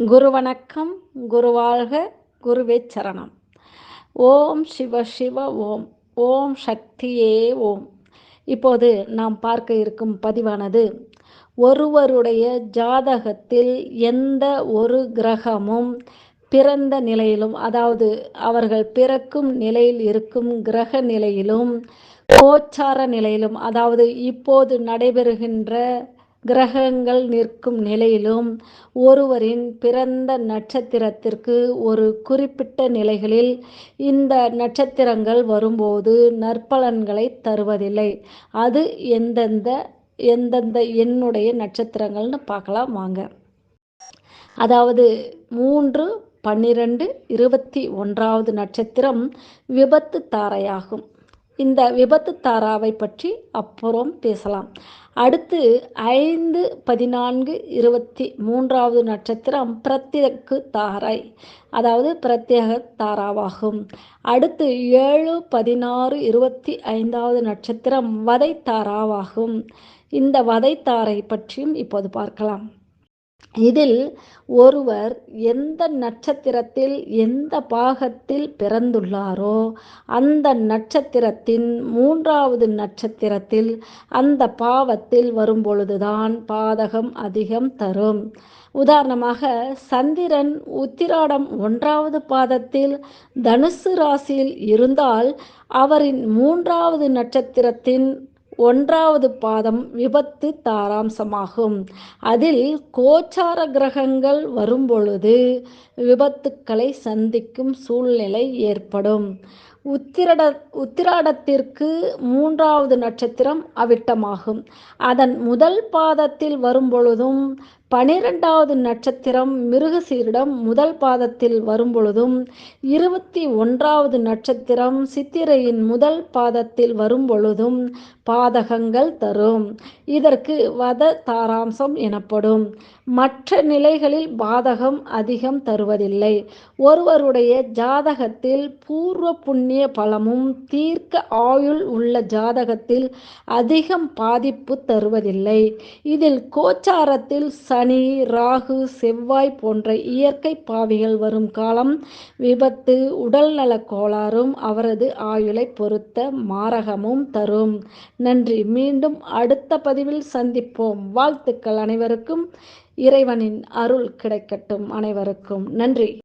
குரு வணக்கம் குருவாழ்க குருவே சரணம் ஓம் சிவ சிவ ஓம் ஓம் சக்தியே ஓம். இப்போது நாம் பார்க்க இருக்கும் பதிவானது ஒருவருடைய ஜாதகத்தில் எந்த ஒரு கிரகமும் பிறந்த நிலையிலும் அதாவது அவர்கள் பிறக்கும் நிலையில் இருக்கும் கிரக நிலையிலும் கோச்சார நிலையிலும் அதாவது இப்போது நடைபெறுகின்ற கிரகங்கள் நிற்கும் நிலையிலும் ஒருவரின் பிறந்த நட்சத்திரத்திற்கு ஒரு குறிப்பிட்ட நிலைகளில் இந்த நட்சத்திரங்கள் வரும்போது நற்பலன்களை தருவதில்லை. அது எந்தெந்த எந்தெந்த எண்ணுடைய நட்சத்திரங்கள்னு பார்க்கலாம் வாங்க. அதாவது மூன்று பன்னிரண்டு இருபத்தி ஒன்றாவது நட்சத்திரம் விபத்து தாரையாகும். இந்த விபத்து தாராவை பற்றி அப்புறம் பேசலாம். அடுத்து ஐந்து பதினான்கு இருபத்தி மூன்றாவது நட்சத்திரம் பிரத்யக்கு தாரை அதாவது பிரத்யேக தாராவாகும். அடுத்து ஏழு பதினாறு இருபத்தி ஐந்தாவது நட்சத்திரம் வதை தாராவாகும். இந்த வதை தாரை பற்றியும் இப்போது பார்க்கலாம். இதில் ஒருவர் எந்த நட்சத்திரத்தில் எந்த பாகத்தில் பிறந்துள்ளாரோ அந்த நட்சத்திரத்தின் மூன்றாவது நட்சத்திரத்தில் அந்த பாவத்தில் வரும்பொழுதுதான் பாதகம் அதிகம் தரும். உதாரணமாக சந்திரன் உத்திராடம் ஒன்றாவது பாதத்தில் தனுசு ராசியில் இருந்தால் அவரின் மூன்றாவது நட்சத்திரத்தின் ஒன்றாவது பாதம் விபத்து தாராம்சமாகும். அதில் கோச்சார கிரகங்கள் வரும்பொழுது விபத்துக்களை சந்திக்கும் சூழ்நிலை ஏற்படும். உத்திரட உத்திராடத்திற்கு மூன்றாவது நட்சத்திரம் அவிட்டமாகும். அதன் முதல் பாதத்தில் வரும்பொழுதும் பனிரெண்டாவது நட்சத்திரம் மிருகசீரிடம் முதல் பாதத்தில் வரும்பொழுதும் இருபத்தி ஒன்றாவது நட்சத்திரம் சித்திரையின் முதல் பாதத்தில் வரும்பொழுதும் பாதகங்கள் தரும். இதற்கு வத தாராம்சம் எனப்படும். மற்ற நிலைகளில் பாதகம் அதிகம் தருவதில்லை. ஒருவருடைய ஜாதகத்தில் பூர்வ புண்ணிய பலமும் தீர்க்க ஆயுள் உள்ள ஜாதகத்தில் அதிகம் பாதிப்பு தருவதில்லை. இதில் கோச்சாரத்தில் சனி ராகு செவ்வாய் போன்ற இயற்கை பாவிகள் வரும் காலம் விபத்து உடல்நல கோளாறும் அவரது ஆயுளை பொறுத்த மாரகமும் தரும். நன்றி. மீண்டும் அடுத்த பதிவில் சந்திப்போம். வாழ்த்துக்கள் அனைவருக்கும். இறைவனின் அருள் கிடைக்கட்டும் அனைவருக்கும். நன்றி.